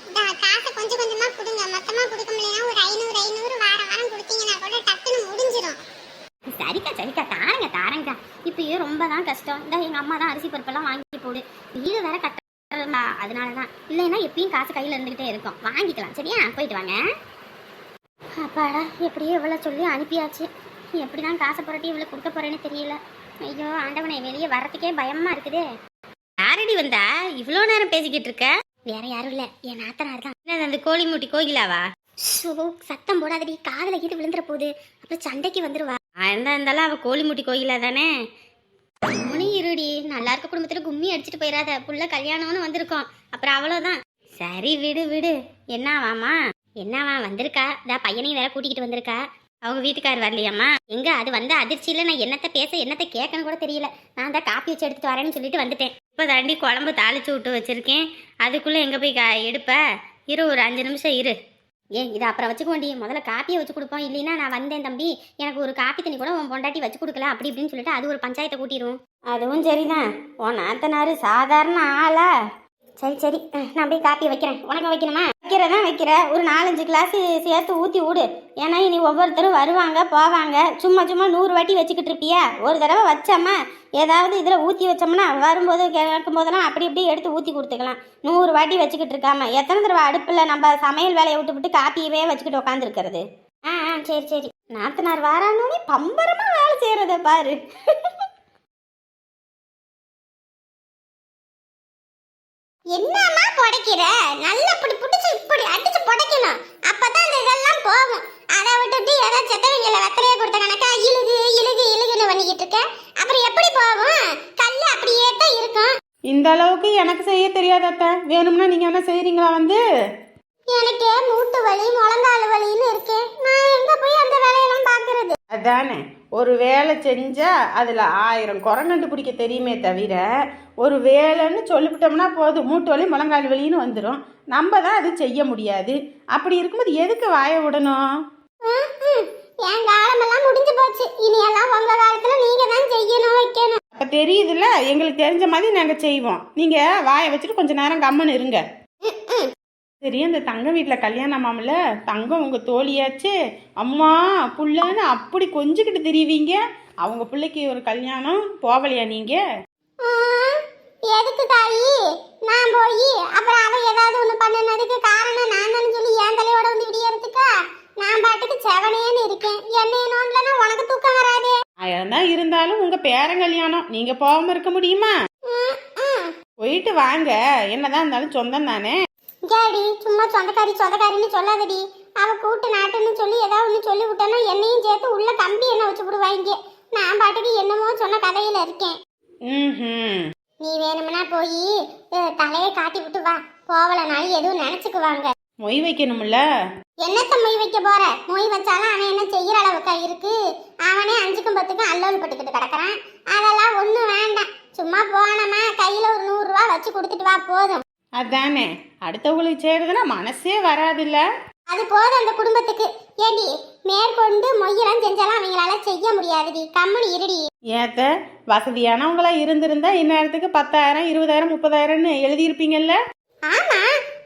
[SPEAKER 2] இந்த காசை கொஞ்சம் கொஞ்சமா கொடுங்க மொத்தமா கொடுக்க முடியலனா ஒரு ஐநூறு ஐநூறு வார வாரம் கொடுத்தீங்கன்னா கூட டக்குன்னு முடிஞ்சிடும்
[SPEAKER 1] சரிக்கா சரிக்கா. தாரங்க தாரங்க. இப்பயே ரொம்ப தான் கஷ்டம். இந்த எங்க அம்மா தான் அரிசி பருப்பெல்லாம் வாங்கி போடு. வீடு வேற கட்டுறா அதனால தான் இல்லைன்னா எப்பயும் காசு கையில் இருந்துகிட்டே இருக்கும். வாங்கிக்கலாம். சரியா? போயிட்டு வாங்க. அப்பாடா எப்படியோ இவ்வளோ சொல்லி அனுப்பியாச்சு. எப்படி தான் காசை புரட்டி இவ்வளோ கொடுக்க போறேன்னு தெரியல. ஐயோ ஆண்டவனை வெளியே வர்றதுக்கே பயமா இருக்குதே. யாரடி வந்தா? இவ்வளோ நேரம் பேசிக்கிட்டு இருக்க? வேற யாரும் இல்லை. என் நாத்தனார் தான். என்னது அந்த கோழிமுட்டி கோகிலாவா? ஷோ சத்தம் போடாதடி. காதுல கீது விழுந்துற போகுது அப்புறம் சண்டைக்கு வந்துருவா. அந்த இருந்தாலும் அவ கோழிமுட்டி கோயிலா தானே? முனி இருடி. நல்லா இருக்க குடும்பத்துல கும்மி அடிச்சிட்டு போயிடாத புள்ள கல்யாணம்னு வந்திருக்கோம். அப்புறம் அவ்வளோதான் சரி விடு விடு. என்னவாமா என்னவா வந்திருக்கா? இதா பையனையும் வேற கூட்டிக்கிட்டு வந்திருக்கா? அவங்க வீட்டுக்கார் வரலையாம்மா? எங்க? அது வந்த அதிர்ச்சியில நான் என்னத்த பேச என்னத்த கேட்கணும் கூட தெரியல. நான் தான் காப்பி வச்சு எடுத்துட்டு வரேன்னு சொல்லிட்டு வந்துட்டேன். இப்போ தாண்டி குழம்பு தாளிச்சு விட்டு வச்சிருக்கேன். அதுக்குள்ள எங்க போய் கா எடுப்ப? இரு ஒரு அஞ்சு நிமிஷம் இரு. ஏன் இதை அப்புறம் வச்சுக்கோண்டி முதல்ல காப்பியை வச்சு கொடுப்போம். இல்லைன்னா நான் வந்தேன் தம்பி. எனக்கு ஒரு காப்பி தண்ணி கூட உன் பொண்டாட்டி வச்சு கொடுக்கல. அப்படி இப்படின்னு சொல்லிட்டு அது ஒரு பஞ்சாயத்தை கூட்டிடுவோம் அதுவும் சரிதான். உன் நாத்தனாரு சாதாரண ஆளா. சரி சரி. நான் போய் காப்பி வைக்கிறேன். உனக்கு வைக்கணுமா? வைக்கிறதா வைக்கிற. ஒரு நாலஞ்சு கிளாஸ் சேர்த்து ஊற்றி விடு. ஏன்னா இனி ஒவ்வொருத்தரும் வருவாங்க போவாங்க. சும்மா சும்மா நூறு வாட்டி வச்சுக்கிட்டு இருப்பியா? ஒரு தடவை வச்சோம்மா ஏதாவது இதில் ஊற்றி வச்சோம்னா வரும்போது கேட்கும் போதெல்லாம் அப்படி இப்படி எடுத்து ஊற்றி கொடுத்துக்கலாம். நூறு வாட்டி வச்சுக்கிட்டு இருக்காம. எத்தனை தடவை அடுப்பில் நம்ம சமையல் வேலையை விட்டு விட்டு காப்பியவே வச்சுக்கிட்டு உட்காந்துருக்கிறது ஆ ஆ சரி சரி. நாத்தனார் வாரானோடனே பம்பரமாக வேலை செய்கிறத பாரு.
[SPEAKER 2] என்னம்மா புடைக்கிற? நல்லா இப்படி பிடிச்சி இப்படி அடிச்சு புடைக்கணும். அப்பதான் அந்த இதெல்லாம் போகும். அதை விட்டுட்டு ஏதாவது செத்தவங்கள வெத்தலையை கொடுத்த கணக்கா இழுகு இழுகு இழுகுன்னு பண்ணிக்கிட்டு இருக்க. அப்புறம் எப்படி போகும்? கல் அப்படியே தான் இருக்கும்.
[SPEAKER 3] இந்த அளவுக்கு எனக்கு செய்ய தெரியாதத்த வேணும்னா நீங்கள் என்ன செய்யறீங்களா வந்து?
[SPEAKER 2] எனக்கே மூட்டு வலி முழங்கால் வலின்னு இருக்கு. நான் எங்க போய் அந்த வேலையெல்லாம் பாக்குறது
[SPEAKER 3] அதானே. ஒரு வேலை செஞ்சா அதில் ஆயிரம் குரங்கண்டு பிடிக்க தெரியுமே தவிர ஒரு வேலைன்னு சொல்லிவிட்டோம்னா போதும். மூட்டு வலி முழங்கால் வலின்னு வந்துடும் நம்ம தான் அது செய்ய முடியாது. அப்படி இருக்கும்போது எதுக்கு வாய விடணும்?
[SPEAKER 2] என் காலமெல்லாம் முடிஞ்சு போச்சு. இனி எல்லாம் உங்க காலத்துல நீங்க தான் செய்யணும் வைக்கணும்.
[SPEAKER 3] அப்போ தெரியுதுல்ல? எங்களுக்கு தெரிஞ்ச மாதிரி நாங்கள் செய்வோம். நீங்கள் வாயை வச்சுட்டு கொஞ்ச நேரம் கம்மன்னு இருங்க. சரி அந்த தங்க வீட்டில் கல்யாணமாமல தங்கம் உங்கள் தோழியாச்சே. அம்மா புள்ளன்னு அப்படி கொஞ்சிக்கிட்டு திரிவீங்க. அவங்க பிள்ளைக்கு ஒரு கல்யாணம் போகலையா நீங்கள்
[SPEAKER 2] எதுக்கு தாயி? நான் போய் அப்புறம் அவ ஏதாவது ஒண்ணு பண்ணுனதுக்கு காரணம் நான் தானே சொல்லி என் தலையோட வந்து விடியறதுக்கா? நான் பாட்டுக்கு செவனேன்னு இருக்கேன். என்னைய நோண்டலன்னா உனக்கு தூக்கம் வராதே.
[SPEAKER 3] ஆயிரம் தான் இருந்தாலும் உங்கள் பேரன் கல்யாணம். நீங்கள் போகாமல் இருக்க முடியுமா. போயிட்டு வாங்க. என்னதான் இருந்தாலும் சொந்தம் தானே.
[SPEAKER 2] ஜாடி சும்மா சொந்தக்காரி சொந்தக்காரின்னு சொல்லாதடி. அவ கூட்டு நாட்டுன்னு சொல்லி ஏதாவது ஒன்று சொல்லி விட்டேன்னா என்னையும் சேர்த்து உள்ள கம்பி என்ன வச்சு விடுவாங்க நான் பாட்டுக்கு என்னமோ சொன்ன கதையில இருக்கேன். நீ வேணும்னா போய் தலையை காட்டி விட்டு வா. போவலனாலும் எதுவும் நினைச்சுக்குவாங்க.
[SPEAKER 3] மொய் வைக்கணும்ல?
[SPEAKER 2] என்னத்த மொய் வைக்க போற? மொய் வச்சாலும் அவன் என்ன செய்யற அளவுக்கா இருக்கு? அவனே அஞ்சுக்கும் பத்துக்கும் அல்லோல் பட்டுக்கிட்டு கிடக்குறான். அதெல்லாம் ஒன்றும் வேண்டாம். சும்மா போனோமா கையில ஒரு நூறு ரூபா வச்சு கொடுத்துட்டு வா போதும்.
[SPEAKER 3] அதானே? அடுத்தவங்களுக்கு செய்கிறதுனா மனசே வராதுல்ல?
[SPEAKER 2] அது போதும் அந்த குடும்பத்துக்கு. ஏடி மேற்கொண்டு மொய்யெல்லாம் செஞ்சாலும் அவங்களால செய்ய முடியாதுடி. கம்முனு இருடி.
[SPEAKER 3] ஏத்த வசதியானவங்களா இருந்திருந்தா இந்நேரத்துக்கு பத்தாயிரம் இருபதாயிரம் முப்பதாயிரம்னு எழுதியிருப்பீங்கல்ல?
[SPEAKER 2] ஆமா.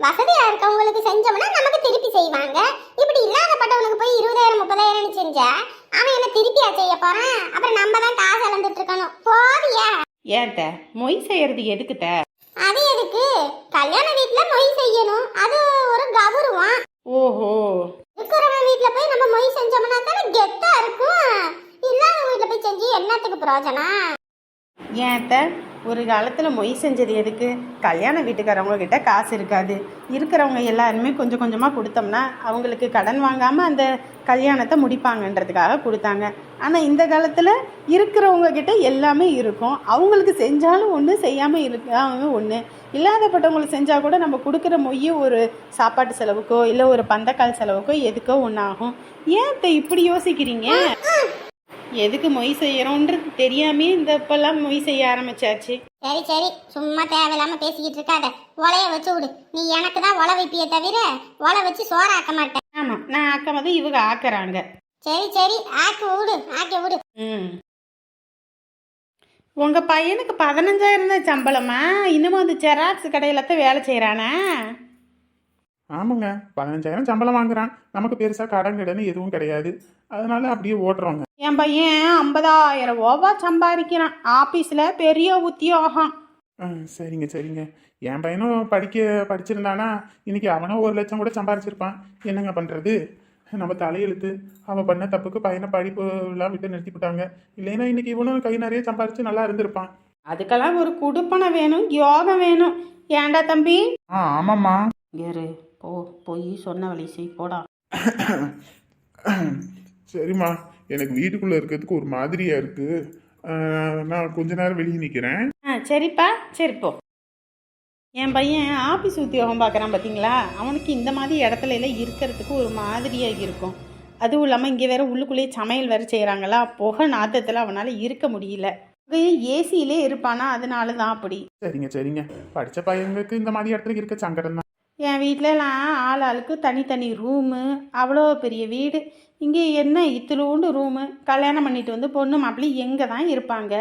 [SPEAKER 2] வசதியா இருக்கவங்களுக்கு செஞ்சோம்னா நமக்கு திருப்பி செய்வாங்க. இப்படி இல்லாதப்பட்டவனுக்கு போய் இருபதாயிரம் முப்பதாயிரம் செஞ்சா அவன் என்ன திருப்பியா செய்ய போறான்? அப்புறம் நம்ம தான் காசு இழந்துட்டு இருக்கணும். போவியா
[SPEAKER 3] ஏத்த மொய் செய்யறது எதுக்குத்த
[SPEAKER 2] அது எதுக்கு? கல்யாண வீட்ல மொய் செய்யணும். அது ஒரு கௌரவம்
[SPEAKER 3] ஓஹோ.
[SPEAKER 2] இருக்கிறவன் வீட்ல போய் நம்ம மொய் செஞ்சோம்னா தானே கெத்தா இருக்கும். இல்லாத வீட்ல போய் செஞ்சு என்னத்துக்கு பிரயோஜனம்?
[SPEAKER 3] ஏன் ஒரு காலத்தில் மொய் செஞ்சது எதுக்கு? கல்யாண வீட்டுக்காரவங்கக்கிட்ட காசு இருக்காது. இருக்கிறவங்க எல்லாருமே கொஞ்சம் கொஞ்சமாக கொடுத்தோம்னா அவங்களுக்கு கடன் வாங்காமல் அந்த கல்யாணத்தை முடிப்பாங்கன்றதுக்காக கொடுத்தாங்க. ஆனால் இந்த காலத்தில் இருக்கிறவங்கக்கிட்ட எல்லாமே இருக்கும். அவங்களுக்கு செஞ்சாலும் ஒன்று செய்யாமல் இருக்காங்க ஒன்று இல்லாதப்பட்டவங்களுக்கு செஞ்சால் கூட நம்ம கொடுக்குற மொய் ஒரு சாப்பாட்டு செலவுக்கோ இல்லை ஒரு பந்தக்கால் செலவுக்கோ எதுக்கோ ஒன்றாகும் ஏன் இப்படி யோசிக்கிறீங்க? எதுக்கு மொய் செய்யறோன்றது தெரியாமே இந்த இப்பெல்லாம் மொய் செய்ய ஆரம்பிச்சாச்சு.
[SPEAKER 2] சரி சரி. சும்மா தேவையில்லாம பேசிக்கிட்டு இருக்காத. ஒலைய வச்சு விடு. நீ எனக்கு தான் ஒலை வைப்பியே தவிர ஒலை வச்சு சோறு ஆக்க மாட்டேன்.
[SPEAKER 3] ஆமா நான் ஆக்கம் போது இவங்க ஆக்குறாங்க.
[SPEAKER 2] சரி சரி. ஆக்கு விடு. ஆக்க விடு.
[SPEAKER 3] ம். உங்க பையனுக்கு பதினஞ்சாயிரம் தான் சம்பளமா? இன்னமும் அந்த ஜெராக்ஸ் கடையில தான் வேலை செய்யறானா
[SPEAKER 4] ஆமாங்க. பதினஞ்சாயிரம் சம்பளம் வாங்குறான். நமக்கு பெருசா கடன் கடன் எதுவும் கிடையாது. அதனால அப்படியே ஓட்டுறோங்க
[SPEAKER 3] என் பையன் ஐம்பதாயிரம் ரூபா சம்பாதிக்கிறான். ஆபீஸ்ல பெரிய உத்தியோகம்.
[SPEAKER 4] சரிங்க சரிங்க. என் பையனும் படிக்க படிச்சிருந்தானா? இன்னைக்கு அவனும் ஒரு லட்சம் கூட சம்பாரிச்சிருப்பான். என்னங்க பண்றது? நம்ம தலையெழுத்து. அவன் பண்ண தப்புக்கு பையனை படிப்பு எல்லாம் விட்டு நிறுத்திவிட்டாங்க இல்லைன்னா இன்னைக்கு இவனும் கை நிறைய சம்பாரிச்சு நல்லா இருந்திருப்பான்.
[SPEAKER 3] அதுக்கெல்லாம் ஒரு குடுப்பனை வேணும் யோகம் வேணும். ஏன்டா தம்பி?
[SPEAKER 4] ஆ ஆமாம்மா.
[SPEAKER 3] ஏறு போ போய் சொன்ன வழி செய் போடா.
[SPEAKER 4] சரிம்மா. எனக்கு வீட்டுக்குள்ள இருக்கிறதுக்கு ஒரு மாதிரியா இருக்கு. ஆ, நான் கொஞ்ச நேரம் வெளியே நிக்கிறேன்.
[SPEAKER 3] ஆ சரிப்பா. சரி போ. என் பையன் ஆஃபீஸ் உத்தியோகம் பார்க்குறான் பார்த்தீங்களா அவனுக்கு இந்த மாதிரி இடத்துல எல்லாம் இருக்கிறதுக்கு ஒரு மாதிரியாக இருக்கும். அதுவும் இல்லாமல் இங்கே வேற உள்ளுக்குள்ளேயே சமையல் வேறு செய்கிறாங்களா புகை நாத்தத்தில் அவனால் இருக்க முடியல. ஏசியிலே இருப்பானா? அதனால தான் அப்படி.
[SPEAKER 4] சரிங்க சரிங்க. படிச்ச பையங்களுக்கு இந்த மாதிரி இடத்துல இருக்க சங்கடம் தான்
[SPEAKER 3] என் வீட்டிலலாம் ஆள் ஆளுக்கு தனித்தனி ரூமு அவ்வளோ பெரிய வீடு. இங்கே என்ன இத்திலூண்டு ரூமு கல்யாணம் பண்ணிட்டு வந்து பொண்ணு மாப்பிள்ளை எங்கே தான் இருப்பாங்க?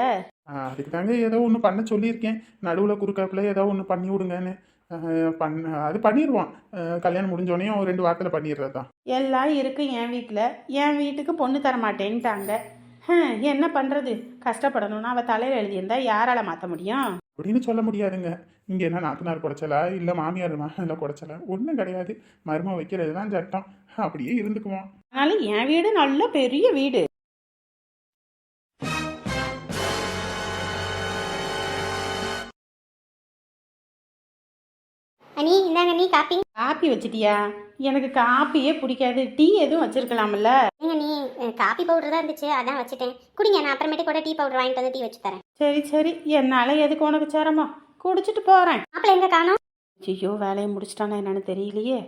[SPEAKER 4] அதுக்கு தாங்க ஏதோ ஒன்று பண்ண சொல்லியிருக்கேன். நடுவில் குறுக்காப்புல ஏதோ ஒன்று பண்ணி விடுங்கன்னு. பண்ண அது பண்ணிடுவான் கல்யாணம் முடிஞ்சோடனே ஒரு ரெண்டு வாரத்தில் பண்ணிடுறது தான்
[SPEAKER 3] எல்லாம் இருக்கு என் வீட்டில் என் வீட்டுக்கு பொண்ணு தர மாட்டேன்ட்டாங்க. என்ன பண்ணுறது கஷ்டப்படணும்னா அவள் தலையில் எழுதியிருந்தா யாரால் மாற்ற முடியும்?
[SPEAKER 4] அப்படின்னு சொல்ல முடியாதுங்க. இங்கே என்ன நாத்தனார் குடைச்சலா? இல்லை மாமியார் இல்லை குடைச்சலா? ஒன்றும் கிடையாது. மரும வைக்கிறது தான் சட்டம். அப்படியே இருந்துக்குவோம்.
[SPEAKER 3] அதனால என் வீடு நல்ல பெரிய வீடு.
[SPEAKER 2] இந்தாங்க நீ காப்பி?
[SPEAKER 3] காப்பி வச்சிட்டியா? எனக்கு காப்பியே பிடிக்காது. டீ எதுவும் வச்சிருக்கலாம்ல?
[SPEAKER 2] ஏங்க நீ காப்பி பவுடர் தான் இருந்துச்சு. அதான் வச்சுட்டேன். குடிங்க நான் அப்புறமேட்டு கூட டீ பவுடர் வாங்கிட்டு வந்து டீ வச்சு தரேன்.
[SPEAKER 3] சரி சரி. என்னால் எதுக்கு உனக்கு சேரமோ குடிச்சிட்டு போகிறேன்
[SPEAKER 2] மாப்பிள்ளை எங்க காணோம்?
[SPEAKER 3] ஐயோ வேலையை முடிச்சிட்டானா என்னன்னு தெரியலையே.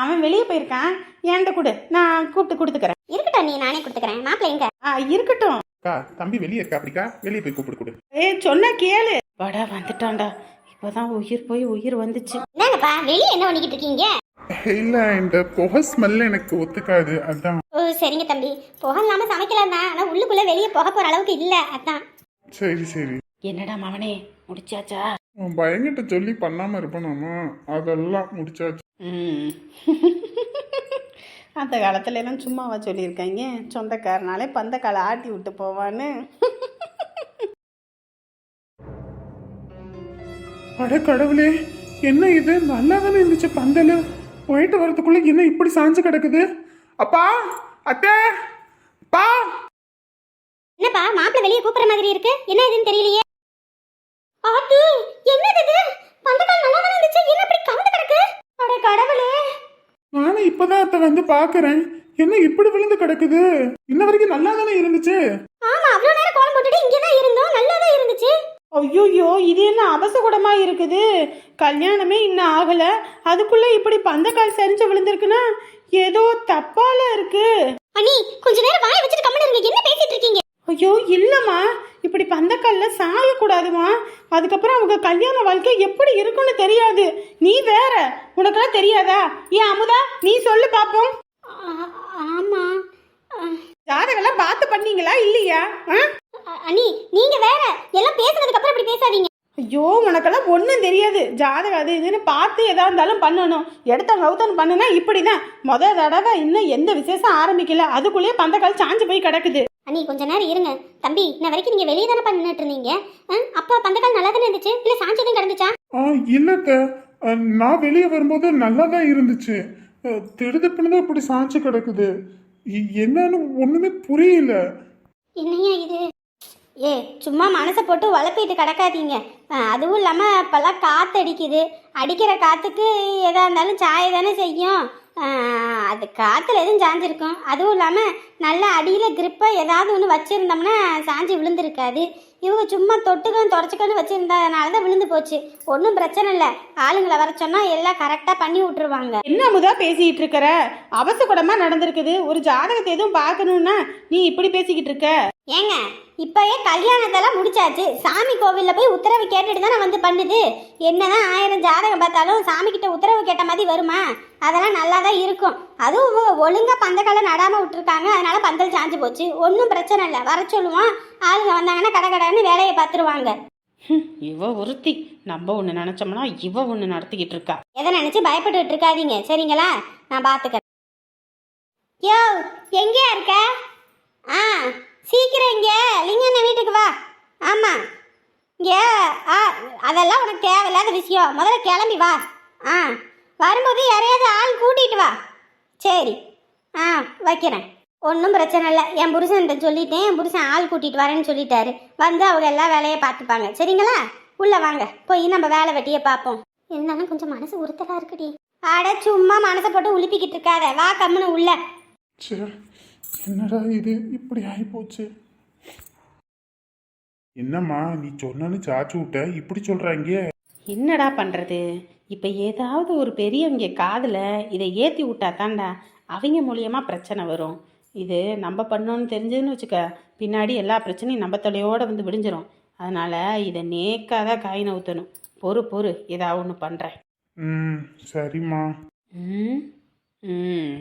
[SPEAKER 3] அவன் வெளியே போயிருக்கான். என்கிட்ட கொடு. நான் கூப்பிட்டு கொடுத்துக்கிறேன்.
[SPEAKER 2] இருக்கட்டும் நீ நானே கொடுத்துக்கிறேன். மாப்பிள்ளை எங்க?
[SPEAKER 3] ஆ இருக்கட்டும்.
[SPEAKER 4] அக்கா தம்பி வெளியே இருக்கா அப்படிக்கா? வெளியே போய் கூப்பிட்டு கொடு.
[SPEAKER 3] ஏய் சொன்ன கேளு. வாடா வந்துட்டான்டா. இப்போதான் உயிர் போய் உயிர் வந்துச்சு.
[SPEAKER 2] என்னங்கப்பா வெளியே என்ன பண்ணிக்கிட்டு இருக்கீங்க?
[SPEAKER 4] இல்லை இந்த புகை ஸ்மெல் எனக்கு ஒத்துக்காது அதான்.
[SPEAKER 2] ஓ சரிங்க தம்பி. புகை இல்லாம சமைக்கலாம் தான் ஆனா உள்ளுக்குள்ள வெளியே புகை போற அளவுக்கு இல்ல அதான்.
[SPEAKER 4] சரி சரி.
[SPEAKER 3] என்னடா மவனே முடிச்சாச்சா?
[SPEAKER 4] உன் பையன்கிட்ட சொல்லி பண்ணாமல் இருப்பேனாமா? அதெல்லாம் முடிச்சாச்சு.
[SPEAKER 3] ம். அந்த காலத்துல எல்லாம் சும்மாவா சொல்லியிருக்காங்க. சொந்தக்காரனாலே பந்தக்காலை ஆட்டி விட்டு போவான்னு.
[SPEAKER 4] அட கடவுளே என்ன இது? நல்லா தானே இருந்துச்சு பந்தல்? போயிட்டு வரதுக்குள்ள என்ன இப்படி சாஞ்சு கிடக்குது? அப்பா அத்தை பா
[SPEAKER 2] என்னப்பா மாப்பிள்ளை வெளியே கூப்பிடுற மாதிரி இருக்கு? என்ன இதுன்னு தெரியலையே. ஆத்தி என்னது இது? பந்தக்கால் நல்லா தானே இருந்துச்சு? என்ன இப்படி கவுந்து கிடக்கு? அட கடவுளே.
[SPEAKER 4] நானும் இப்பதான் அத்தை வந்து பாக்குறேன். என்ன இப்படி விழுந்து கிடக்குது? இன்ன வரைக்கும் நல்லா தானே இருந்துச்சு?
[SPEAKER 2] ஆமா அவ்வளவு நேரம் கோலம் போட்டுட்டு இங்கே தான் இருந்தோம். நல்லா தான் இருந்துச்சு.
[SPEAKER 3] ஐயோயோ இது என்ன அபசகுடமா இருக்குது? கல்யாணமே இன்னும் ஆகல. அதுக்குள்ள இப்படி பந்தக்கால் சரிஞ்சு விழுந்திருக்குன்னா ஏதோ தப்பால இருக்கு.
[SPEAKER 2] அண்ணி கொஞ்ச நேரம் வாயை வச்சுட்டு கம்மன் இருங்க. என்ன பேசிட்டு இருக்கீங்க?
[SPEAKER 3] ஐயோ இல்லம்மா. இப்படி பந்தக்கல்ல சாயக்கூடாதுமா. அதுக்கப்புறம் அவங்க கல்யாண வாழ்க்கை எப்படி இருக்குன்னு தெரியாது. நீ வேற. உனக்கெல்லாம் தெரியாதா? ஏன் அமுதா நீ சொல்லு பாப்போம்.
[SPEAKER 2] ஆமா.
[SPEAKER 3] ஜாதகெல்லாம் பார்த்து பண்ணீங்களா இல்லையா?
[SPEAKER 2] அண்ணி நீங்க வேற. எல்லாம் பேசுனதுக்கு அப்புறம் இப்படி பேசாதீங்க.
[SPEAKER 3] ஐயோ உனக்கெல்லாம் ஒன்றும் தெரியாது. ஜாதகம் அது இதுன்னு பார்த்து எதா இருந்தாலும் பண்ணணும். எடுத்த கௌதம் பண்ணுனா இப்படிதான். முத தடவை இன்னும் எந்த விசேஷம் ஆரம்பிக்கல. அதுக்குள்ளேயே பந்தக்கால் சாஞ்சு போய் கிடக்குது.
[SPEAKER 2] அண்ணி கொஞ்ச நேரம் இருங்க. தம்பி இன்ன வரைக்கும் நீங்க வெளியே தானே பண்ணிட்டு இருந்தீங்க? அப்பா பந்தக்கால் நல்லா தானே இருந்துச்சு? இல்ல சாஞ்சதும் கிடந்துச்சா?
[SPEAKER 4] ஆ இல்லத்த. நான் வெளியே வரும்போது நல்லா தான் இருந்துச்சு. திடுதிப்புன்னு இப்படி சாஞ்சு கிடக்குது. என்னன்னு ஒண்ணுமே புரியல.
[SPEAKER 1] என்னையா இது? ஏ சும்மா மனசை போட்டு உழப்பிட்டு கிடக்காதீங்க. அதுவும் இல்லாமல் இப்போல்லாம் காற்று அடிக்குது. அடிக்கிற காற்றுக்கு எதாக இருந்தாலும் சாய தானே செய்யும். அது காற்றுல எதுவும் சாஞ்சிருக்கும். அதுவும் இல்லாமல் நல்லா அடியில் கிரிப்பாக ஏதாவது ஒன்று வச்சுருந்தோம்னா சாஞ்சி விழுந்திருக்காது. இவங்க சும்மா தொட்டுக்கணும் தொடச்சிக்கணும் வச்சுருந்ததுனால தான் விழுந்து போச்சு. ஒன்றும் பிரச்சனை இல்லை. ஆளுங்களை வர சொன்னால் எல்லாம் கரெக்டாக பண்ணி விட்ருவாங்க
[SPEAKER 3] என்ன முதல் பேசிக்கிட்டு இருக்கிற? அவசகுடமாக நடந்திருக்குது. ஒரு ஜாதகத்தை எதுவும் பார்க்கணுன்னா நீ இப்படி பேசிக்கிட்டு இருக்க?
[SPEAKER 1] ஏங்க இப்போயே கல்யாணத்தெல்லாம் முடிச்சாச்சு. சாமி கோவிலில் போய் உத்தரவு கேட்டுட்டு தானே வந்து பண்ணுது. என்னதான் ஆயிரம் ஜாதகம் பார்த்தாலும் சாமி கிட்ட உத்தரவு கேட்ட மாதிரி வருமா? அதெல்லாம் நல்லா தான் இருக்கும். அதுவும் இவங்க ஒழுங்கா பந்தக்கால நடாமல் விட்டுருக்காங்க. அதனால பந்தல் சாஞ்சு போச்சு. ஒன்றும் பிரச்சனை இல்லை. வர சொல்லுவோம். ஆளுங்க வந்தாங்கன்னா கடை கடைன்னு வேலையை பார்த்துருவாங்க.
[SPEAKER 3] இவ ஒருத்தி. நம்ம ஒன்று நினச்சோம்னா இவ ஒன்று நடத்திக்கிட்டு இருக்கா.
[SPEAKER 1] எதை நினச்சி பயப்பட்டுட்டு இருக்காதீங்க. சரிங்களா? நான் பார்த்துக்கிறேன் யோ எங்கேயா இருக்க? ஆ சீக்கிரம் இங்கே. லிங்கண்ண வீட்டுக்கு வா. ஆமாம் இங்கே ஆ அதெல்லாம் உனக்கு தேவையில்லாத விஷயம். முதல்ல கிளம்பி வா. ஆ வரும்போது யாரையாவது ஆள் கூட்டிகிட்டு வா. சரி. ஆ வைக்கிறேன். ஒன்றும் பிரச்சனை இல்லை. என் புருஷன்கிட்ட சொல்லிட்டேன். என் புருஷன் ஆள் கூட்டிகிட்டு வரேன்னு சொல்லிட்டாரு. வந்து அவங்க எல்லா வேலையை பார்த்துப்பாங்க. சரிங்களா? உள்ளே வாங்க. போய் நம்ம வேலை வெட்டியை பார்ப்போம். இருந்தாலும் கொஞ்சம் மனசு உறுத்தலாக இருக்குடி. அட சும்மா மனசை போட்டு உலுப்பிக்கிட்டு இருக்காத. வா கம்முன்னு உள்ள.
[SPEAKER 4] சரி என்னடா இது? இப்படி ஆயிப்போச்சு. என்னம்மா நீ சொன்னு சாச்சு விட்ட. இப்படி சொல்றாங்க
[SPEAKER 3] என்னடா பண்ணுறது இப்போ ஏதாவது ஒரு பெரியவங்க காதில் இதை ஏற்றி விட்டா தாண்டா அவங்க மூலியமாக பிரச்சனை வரும். இது நம்ம பண்ணோன்னு தெரிஞ்சதுன்னு வச்சுக்க பின்னாடி எல்லா பிரச்சனையும் நம்ம தலையோடு வந்து விடிஞ்சிரும். அதனால் இதை நேக்காக காயினை ஊற்றணும் பொறு பொறு ஏதாவது ஒன்று பண்ணுறேன்
[SPEAKER 4] ம் சரிம்மா.
[SPEAKER 3] ம் ம்.